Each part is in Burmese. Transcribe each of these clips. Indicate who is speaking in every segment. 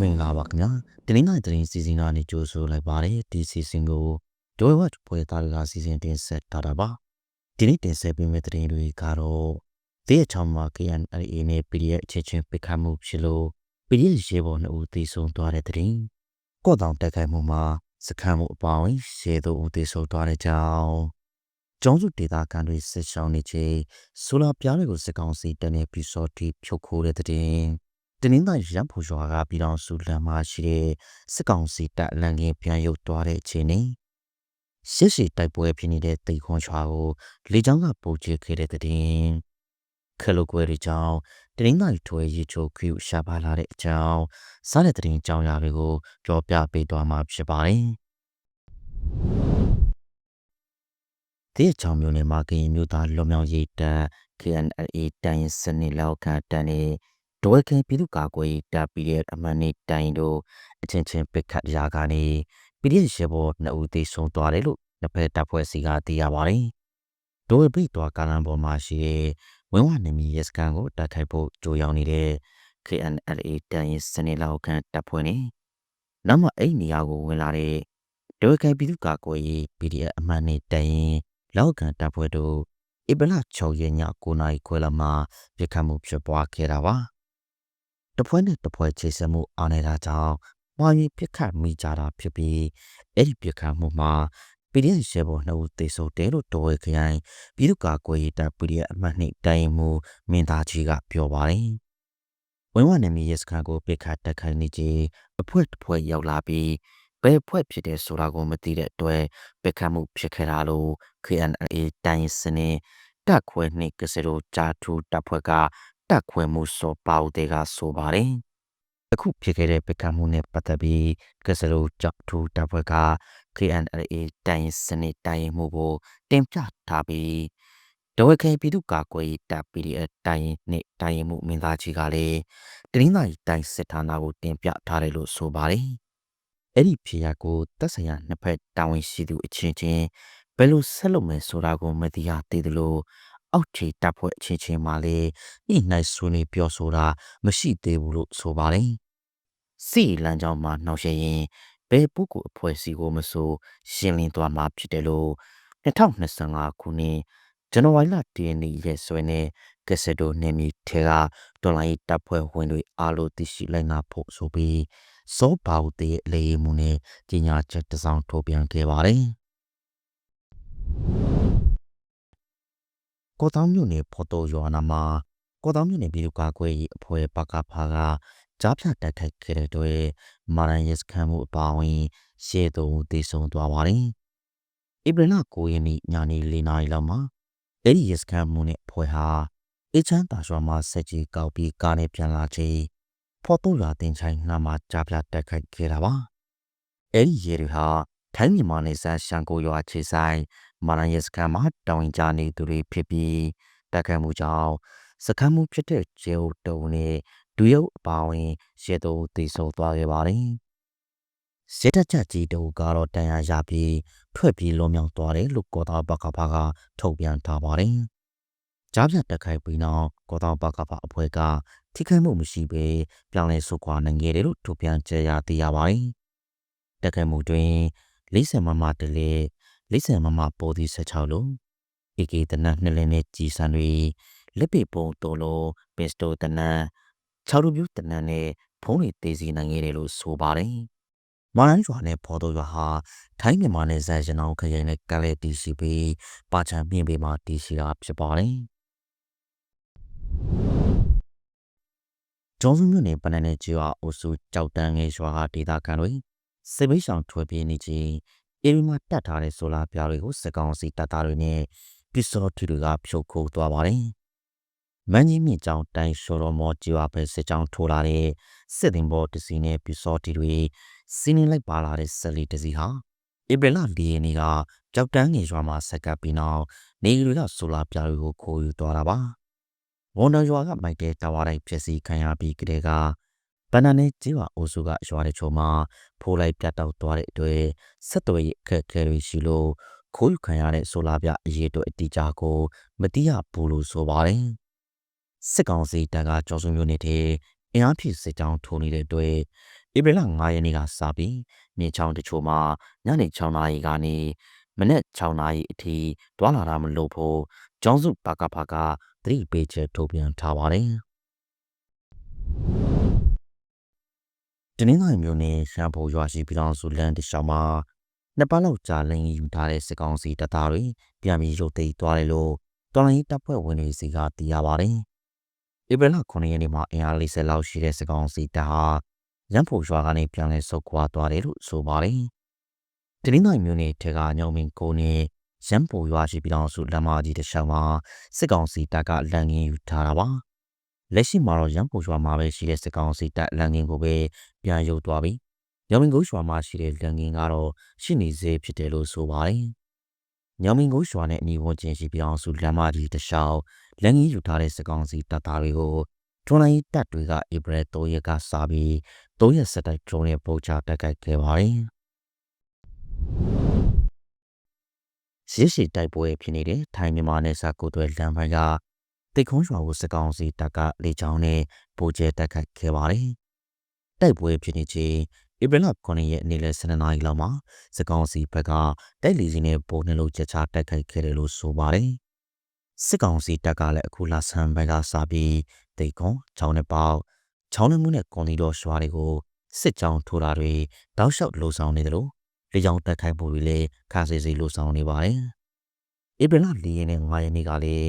Speaker 1: မင်္ဂလာပါခင်ဗျာဒီနေ့နိုင်သတင်းစီစဉ်ကနေကြိုဆိုလိုက်ပါတယ်ဒီစီစဉ်ကိုဒိုဝတ်ပွဲသားတွေကစီစဉ်တင်ဆက်ထားတာပါဒီနေ့တင်ဆက်ပေးမယ့်သတင်းတွေကတော့တည့်ချောင်းမှာ KNLA နဲ့ PDF အချင်းချင်းပိတ်ခတ်မှုဖြစ်လို့ PDF ရေပေါ်နှစ်ဦးသေဆုံးသွားတဲ့သတင်းကော့တောင်တက်ခိုက်မှုမှာစခန်းမှုအပါအဝင်ရှေ့သို့ဦးသေဆုံးသွားတဲ့ကြောင်းကျောင်းစုဒေတာကန်တွေဆက်ရှောင်းနေချိန်ဆိုလာပြားတွေကိုစစ်ကောင်စီတပ်နဲ့ပြီးစောတိဖြုတ်ခိုးတဲ့တဲ့ တနင်္သာရီရန်ဖို့ရွာကပြည်တော်စုလမ်းမရှိတဲ့စစ်ကောင်စီတပ်လန်ကင်းပြန်ရုပ်သွားတဲ့အခြေအနေရှစ်ရှည်တိုက်ပွဲဖြစ်နေတဲ့တိတ်ခွန်ရွာကိုလေကြောင်းကပို့ချခဲ့တဲ့တဲ့ခလုတ်ကွဲတွေကြောင့်တနင်္သာရီထွေရေချိုခွေရှာပါလာတဲ့အကြောင်းစားတဲ့တဲ့ကြောင်းရာတွေကိုကြောပြပေးသွားမှာဖြစ်ပါတယ်တဲ့ချောင်းမျိုးနဲ့မာကရင်မျိုးသားလွန်မြောက်ရေးတပ် KNLA တိုင်းစနစ်လောက်ခံတန်းနဲ့ ဒဝဲကင်ပြည်သူ့ကာကွယ်ရေးတပ်ပြည်ရဲ့အမှန်နဲ့တိုင်တို့အချင်းချင်းပစ်ခတ်ရာကနေပြည်ရဲ့ရေဘောနှစ်ဦးသေဆုံးသွားတယ်လို့နှစ်ဖက်တပ်ဖွဲ့စီကသိရပါတယ်။ဒိုဝဲပိသွားကာလန်ပေါ်မှာရှိတဲ့ဝင်းဝနေမီရဲစခန်းကိုတိုက်ခိုက်ဖို့ကြိုးရောက်နေတဲ့ KNLA တန်ရင်စနေလောက်ခန့်တပ်ဖွဲ့နေနောက်မှအဲ့နေရာကိုဝင်လာတဲ့ဒိုဝဲကင်ပြည်သူ့ကာကွယ်ရေး PDF အမှန်နဲ့တိုင်ရင်လောက်ကန်တပ်ဖွဲ့တို့ဧပြီလ6ရက်ည9နာရီခွဲလောက်မှာပြစ်ခတ်မှုဖြစ်ပွားခဲ့တာပါ။ တပွဲနဲ့တပွဲချိတ်ဆက်မှုအားနေတာကြောင့်မှားယွင်းပြစ်ခတ်မိကြတာဖြစ်ပြီးအဲ့ဒီပြစ်ခတ်မှုမှာ PDF ရှယ်ဘောနှစ်ဦးသေဆုံးတယ်လို့တော်ဝဲခရိုင်ပြည်သူ့ကာကွယ်ရေးတပ် PDF အမှတ်နှစ်တိုင်မှုမင်းသားကြီးကပြောပါတယ်။ဝင်းဝနယ်မြေရဲစခန်းကိုပြစ်ခတ်တက်ခိုင်းနေခြင်းအဖွဲ့တစ်ဖွဲ့ရောက်လာပြီးဘယ်ဖွဲ့ဖြစ်တယ်ဆိုတာကိုမသိတဲ့အတွက်ပြစ်ခတ်မှုဖြစ်ခဲ့တာလို့ KNA တိုင်စနစ်တက်ခွဲနှိကစရိုဂျာထူတပ်ဖွဲ့က တက်ခွဲမှုစောပါဦးတဲ့ကဆိုပါတယ်။အခုဖြစ်ခဲ့တဲ့ပကံမှုနဲ့ပတ်သက်ပြီးကစလိုကြောက်ထူတပ်ဖွဲ့က KNLA တိုင်းစနစ်တိုင်းမှုကိုတင်ပြထားပြီးဒဝခဲပြည်သူ့ကာကွယ်ရေးတပ် PDF တိုင်းနဲ့တိုင်းမှုမင်းသားကြီးကလည်းတနင်္လာရီတိုင်းစစ်ဌာနကိုတင်ပြထားတယ်လို့ဆိုပါတယ်။အဲ့ဒီဖြစ်ရပ်ကိုတပ်ဆိုင်ရာနှစ်ဖက်တာဝန်ရှိသူအချင်းချင်းဘယ်လိုဆက်လုပ်မယ်ဆိုတာကိုမသိရသေးသလို အောက်ခြေတပ်ဖွဲ့အချင်းချင်းမှလည်းညှိနှိုင်းဆွေးနွေးပြောဆိုတာမရှိသေးဘူးလို့ဆိုပါတယ်။စီလမ်းကြောင်းမှာနှောက်ယှက်ရင်ဘယ်ပုဂ္ဂိုလ်အဖွဲ့အစည်းကိုမဆိုရှင်းလင်းသွားမှာဖြစ်တယ်လို့2025ခုနှစ်ဇန်နဝါရီလ10ရက်နေ့ရက်စွဲနဲ့ကက်စတိုနေမီထဲကဒေါ်လာရေးတပ်ဖွဲ့ဝင်တွေအားလုံးသိရှိလိုက်နာဖို့ဆိုပြီးစောပါဦးတဲ့အလေးမှုနဲ့ကြီးညာချက်တစောင်းထုတ်ပြန်ခဲ့ပါတယ်။ ကောတောင်းမြို့နယ်ဖော်တော်ရွာနာမှာကောတောင်းမြို့နယ်ပြည်သူ့ကာကွယ်ရေးအဖွဲ့ပကဖာကကြားဖြတ်တိုက်ခိုက်ခဲ့တဲ့အတွက်မာရန်ရဲစခန်းမှုအပါအဝင်ရှေ့သုံးသေဆုံးသွားပါတယ်။ဧပြီလ9ရက်နေ့ညနေ4နာရီလောက်မှာအဲ့ဒီရဲစခန်းမှုနဲ့အဖွဲ့ဟာအေချမ်းတာရွာမှာဆက်ကြီးကောက်ပြီးကားနဲ့ပြန်လာချိန်ဖော်တော်ရွာတင်ချိုင်းနာမှာကြားဖြတ်တိုက်ခိုက်ခဲ့တာပါ။အဲ့ဒီရဲတွေဟာထိုင်းမြန်မာနယ်စပ်ရှန်ကိုရွာခြေဆိုင် မာရန်ရဲစခန်းမှာတောင်းကြနေသူတွေဖြစ်ပြီးတိုက်ခိုက်မှုကြောင့်စခန်းမှုဖြစ်တဲ့ဂျေအိုတုံနဲ့ဒူရုပ်အပါဝင်ရဲသူတေဆုံသွားခဲ့ပါတယ်။စစ်တပ်ချက်ကြီးတူကတော့တန်ရာရပြီးထွက်ပြေးလွန်မြောက်သွားတယ်လို့ကောတာဘကဖာကထုတ်ပြန်ထားပါတယ်။ကြားပြတက်ခိုက်ပြီးနောက်ကောတာဘကဖာအဖွဲ့ကထိခိုက်မှုမရှိဘဲပြောင်းလဲဆုတ်ခွာနိုင်ခဲ့တယ်လို့ထုတ်ပြန်ကြေညာသိရပါတယ်။တက်ခိုက်မှုတွင်40မမတလေ 40မမပေါ်သည့်16လုံး AK တနတ်နှစ်လင်းနဲ့ကြီးစံတွေလက်ပေပုံတိုလိုပစ္စတိုတနတ်6လူမျိုးတနတ်နဲ့ဖုံးတွေတေးစီနိုင်ခဲ့တယ်လို့ဆိုပါတယ်။မာရန်ရွာနဲ့ဖော်တော်ရွာဟာထိုင်းမြန်မာနယ်စပ်ရနောင်းခရိုင်နဲ့ကလဲတီစီပြီးပါချံမြင့်ပေမှာတီစီတာဖြစ်ပါတယ်။ကျောင်းစုမြို့နယ်ပနန်နယ်ကျွာအိုစုကြောက်တန်းငယ်ရွာကဒေသခံတွေစေဘေးရှောင်ထွက်ပြေးနေခြင်း အေရီမှာတတ်ထားတဲ့ဆိုလာပြားတွေကိုစကောင်စီတပ်သားတွေနဲ့ပစ္စည်းထူတွေကဖြုတ်ခိုးသွားပါတယ်။မန်းကြီးမြင့်ကျောင်းတိုင်းရှော်တော်မော်ကြီးဝါပဲစစ်ကြောင်းထိုးလာတဲ့စစ်တင်ဘောတစီနဲ့ပစ္စည်းထူတွေစီးနေလိုက်ပါလာတဲ့ဆက်လီတစီဟာဧပြီလ၄ရက်နေ့ကကြောက်တန်းငယ်ရွာမှာဆက်ကပ်ပြီးနောက်နေတွေကဆိုလာပြားတွေကိုခိုးယူသွားတာပါ။ဝန်တော်ရွာကမိုက်တဲ့တာဝါတိုင်းဖြစ်စီခံရပြီးကလေးက ဗန္ဒနဲ့ကျေးဝအိုစုကရွာတဲ့ချုံမှာဖိုးလိုက်ပြတ်တောက်သွားတဲ့အတွက်ဆက်သွယ်ရေးအခက်အခဲတွေရှိလို့ခိုးယူခံရတဲ့ဆိုလာပြအရေးတို့အတိအကျကိုမတိရဘူးလို့ဆိုပါတယ်စစ်ကောင်စီတပ်ကကြော်စုံမျိုးနေတဲ့အင်အားဖြည့်စစ်တောင်းထိုးနေတဲ့အတွက်ဧဧပြီလ9ရက်နေ့ကစပြီးမြေချောင်းတချို့မှာညနေ6နာရီကနေမနက်6နာရီအထိတွာလာတာမလို့ဖို့ကျောင်းစုပါကဖာကသတိပေးချက်ထုတ်ပြန်ထားပါတယ်။ တနင်္လာရီမြို့နယ်ရှမ်းဖို့ရွာရှိပြည်တော်စုလန်တလျှောက်မှာနှစ်ပတ်လောက်ကြာလင်းယူထားတဲ့စစ်ကောင်စီတပ်သားတွေပြန်ပြီးရုတ်သိမ်းသွားတယ်လို့တော်လိုင်းတပ်ဖွဲ့ဝင်တွေစီကသိရပါတယ်။ဧပြီလ9ရက်နေ့မှာအင်အား40လောက်ရှိတဲ့စစ်ကောင်စီတပ်ဟာရန်ဖို့ရွာကနေပြန်လည်ဆုတ်ခွာသွားတယ်လို့ဆိုပါတယ်။တနင်္လာရီမြို့နယ်ထဲကညောင်မင်းကိုနဲ့ရန်ဖို့ရွာရှိပြည်တော်စုလမ်းမကြီးတစ်လျှောက်မှာစစ်ကောင်စီတပ်ကလမ်းငင်းယူထားတာပါ။ လက်ရှိမှာတော့ရန်ဖို့ရွာမှာပဲရှိတဲ့စစ်ကောင်စီတပ်လမ်းငင်းကိုပဲပြန်ရုပ်သွားပြီးညောင်မင်းကိုရွာမှာရှိတဲ့လမ်းငင်းကတော့ရှိနေစေဖြစ်တယ်လို့ဆိုပါတယ်။ညောင်မင်းကိုရွာနဲ့အနီးဝန်းကျင်ရှိပြည်တော်စုလမ်းမကြီးတစ်လျှောက်လမ်းငင်းယူထားတဲ့စစ်ကောင်စီတပ်သားတွေကိုထွန်လိုင်းတပ်တွေကဧပြီ3ရက်ကစပြီး3ရက်ဆက်တိုက်ဒရုန်းနဲ့ပုံချတိုက်ခိုက်ခဲ့ပါတယ်။ရရှိရှိတိုက်ပွဲဖြစ်နေတဲ့ထိုင်းမြန်မာနယ်စပ်ကိုယ်တွယ်လမ်းပိုင်းက တိတ်ခွန်းရွာကိုစစ်ကောင်စီတပ်ကလေကြောင်းနဲ့ပိုကျဲတိုက်ခိုက်ခဲ့ပါတယ်။တိုက်ပွဲဖြစ်နေချိန်ဧပြီလ9ရက်နေ့လယ်12နာရီလောက်မှာစစ်ကောင်စီဘက်ကတိုက်လီစီနဲ့ပုံနှလုံးချက်ချတိုက်ခိုက်ခဲ့တယ်လို့ဆိုပါတယ်။စစ်ကောင်စီတပ်ကလည်းအခုလဆန်းဘက်ကစပြီးတိတ်ခွန်းချောင်းနဲ့ပေါက်ချောင်းနှမှုနဲ့ကွန်တီတော်ရွာတွေကိုစစ်ကြောင်းထိုးတာတွေတောက်လျှောက်လှုံ့ဆော်နေတယ်လို့လေကြောင်းတိုက်ခိုက်မှုတွေလည်းခါစီစီလှုံ့ဆော်နေပါတယ်။ဧပြီလ၄ရက်နဲ့9ရက်နေ့ကလည်း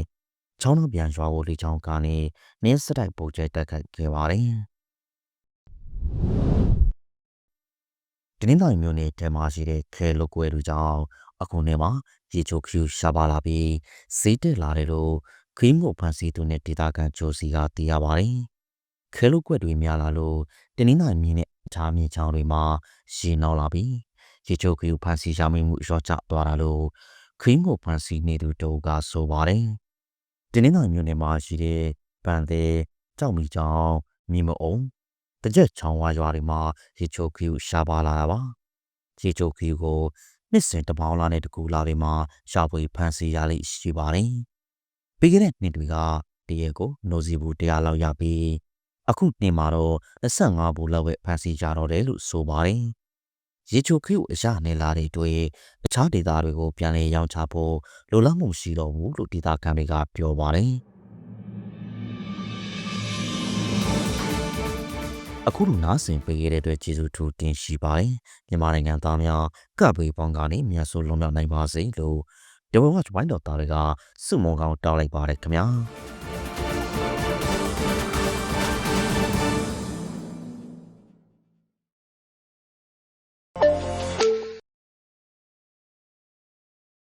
Speaker 1: ချောင်းနှပြန်ရွာကိုလေကြောင်းကနေနင်းစတိုက်ပုံကျဲတိုက်ခိုက်ခဲ့ပါတယ်။ဒီနေ့တိုင်းမျိုးနဲ့တဲမှာရှိတဲ့ခဲလုတ်ကွဲတို့ကြောင့်အခုနေမှာရေချိုခ ्यू ရှာပါလာပြီးဈေးတက်လာတယ်လို့ခီးမို့ဖန်စီသူနဲ့ဒေတာကန်ဂျိုစီကသိရပါတယ်။ခဲလုတ်ကွက်တွေများလာလို့တင်းနှင်းနိုင်မြင်းနဲ့အခြားမြေချောင်းတွေမှာရေနောက်လာပြီးရေချိုခ ्यू ဖန်စီရမိမှုရော့ကျသွားတာလို့ခီးမို့ဖန်စီနေသူတို့ကဆိုပါတယ်။ တင်းနှင်းနိုင်မျိုးနဲ့မှာရှိတဲ့ပန်တဲ့ကြောက်မီချောင်းမြေမအုံတကြက်ချောင်းဝါရွာတွေမှာရေချိုခ ्यू ရှာပါလာတာပါ။ရေချိုခ ्यू ကိုနှစ်စဉ်တပေါင်းလာနဲ့တကူလာတွေမှာရှာဖွေဖန်စီရလိမ့်ရှိပါတယ်။ပြီးခဲ့တဲ့နှစ်တွေကတရက်ကိုနိုစီဘူးတရားလောက်ရပြီးအခုနှစ်မှာတော့25ဘူးလောက်ပဲဖန်စီကြတော့တယ်လို့ဆိုပါတယ်။ ရေချိုခ ्यू အရာနေလာတွေတွေ့အခြားဒေသတွေကိုပြန်လည်ရောင်းချဖို့လိုလားမှုရှိတော့ဘူးလို့ဒေသခံတွေကပြောပါတယ်။အခုလိုနားဆင်ပေးရတဲ့အတွက်ကျေးဇူးထူးတင်ရှိပါတယ်မြန်မာနိုင်ငံသားများကပ်ဘေးပေါင်းကနေမြန်ဆိုလွန်မြောက်နိုင်ပါစေလို့ The Watch ဝိုင်းတော်သားတွေကစုမုံကောင်းတောင်းလိုက်ပါတယ်ခင်ဗျာ